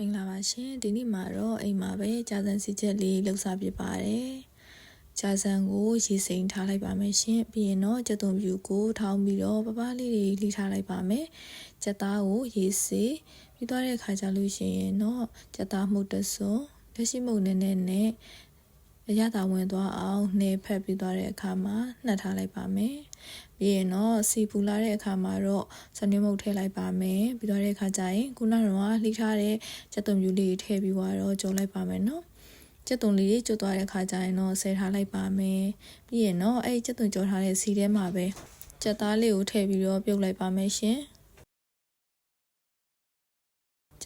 မင်္ဂလာပါရှင်ဒီနေ့မှာတော့အိမ်မှာပဲကြာစံစီချက်လေးလှုပ်စားပြပါတယ်ကြာစံကိုရေစိမ်ထားလိုက်ပါမယ်ရှင်ပြီးရင်တော့ကြက်သွန်ဖြူကိုထောင်းပြီးတော့ပပလေးတွေလှီထားလိုက်ပါမယ်ကြက်သားကိုရေစေးပြီးသွားတဲ့အခါကျလို့ရှိရင်တော့ကြက်သားမှုတ်တစွန်းလက်ရှိမှုတ်နဲ့နဲ့နဲ့ အရသာဝင်သွားအောင်နှဲဖက်ပြီးသွားတဲ့အခါမှာနှက်ထားလိုက်ပါမယ်ပြီးရင်တော့စီပူလာတဲ့အခါမှာတော့စနေမုတ်ထည့်လိုက်ပါမယ်ပြီးတော့တဲ့အခါကျရင်ခုနကတော့လှိထားတဲ့ချက်သွန်ပြူလေးထည့်ပြီးတော့ကြော်လိုက်ပါမယ်နော်ချက်သွန်လေးကျွတ်သွားတဲ့အခါကျရင်တော့ဆဲထားလိုက်ပါမယ်ပြီးရင်တော့အဲ့ချက်သွန်ကြော်ထားတဲ့စီထဲမှာပဲချက်သားလေးကိုထည့်ပြီးတော့ပြုတ်လိုက်ပါမယ်ရှင်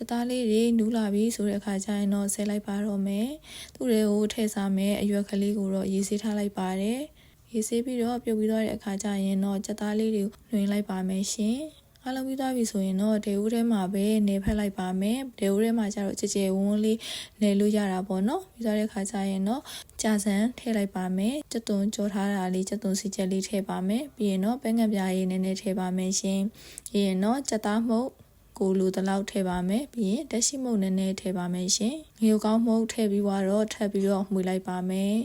ချက်သားလေးတွေနူးလာပြီဆိုတဲ့အခါကျရင်တော့ဆဲလိုက်ပါတော့မယ်သူ့တွေကိုထည့်စားမယ်အရွက်ကလေးကိုတော့ရေးဆေးထားလိုက်ပါတယ်ရေးဆေးပြီးတော့ပြုတ်ပြီးတော့တဲ့အခါကျရင်တော့ချက်သားလေးတွေနှွင်လိုက်ပါမယ်ရှင်အားလုံးပြီးသွားပြီဆိုရင်တော့ဒေဦးထဲမှာပဲနေဖက်လိုက်ပါမယ်ဒေဦးထဲမှာကျတော့ကြကြဝန်းလေးနေလို့ရတာပေါ့နော်ပြီးသွားတဲ့ခါကျရင်တော့ကြာစံထည့်လိုက်ပါမယ်ကြက်သွန်ကြောထားတာလေးကြက်သွန်စီချက်လေးထည့်ပါမယ်ပြီးရင်တော့ပဲငံပြားရည်နည်းနည်းထည့်ပါမယ်ရှင်ပြီးရင်တော့ကြက်သားမှုတ် ကိုလူတလောက်ထည့်ပါမယ်ပြီးရင်တက်ရှိမုတ်နည်းနည်းထည့်ပါမယ်ရှင်ငရုတ်ကောင်းမှုတ်ထည့်ပြီးတော့ထပ်ပြီးတော့မှွေလိုက်ပါမယ်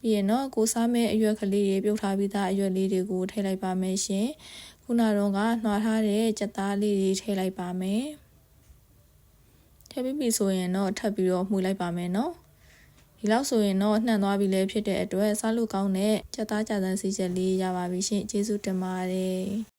ပြီးရင်တော့ကိုစားမဲ့အရွက်ကလေးတွေပြုတ်ထားပြီးသားအရွက်လေးတွေကိုထည့်လိုက်ပါမယ်ရှင်ခုနတော့ကနှွာထားတဲ့ကြက်သားလေးတွေထည့်လိုက်ပါမယ်ထည့်ပြီးပြီဆိုရင်တော့ထပ်ပြီးတော့မှွေလိုက်ပါမယ်နော်ဒီလောက်ဆိုရင်တော့နှံ့သွားပြီလေဖြစ်တဲ့အတွက်စားလို့ကောင်းတဲ့ကြက်သားကြံစမ်းစီချက်လေးရပါပြီရှင်ကျေးဇူးတင်ပါတယ်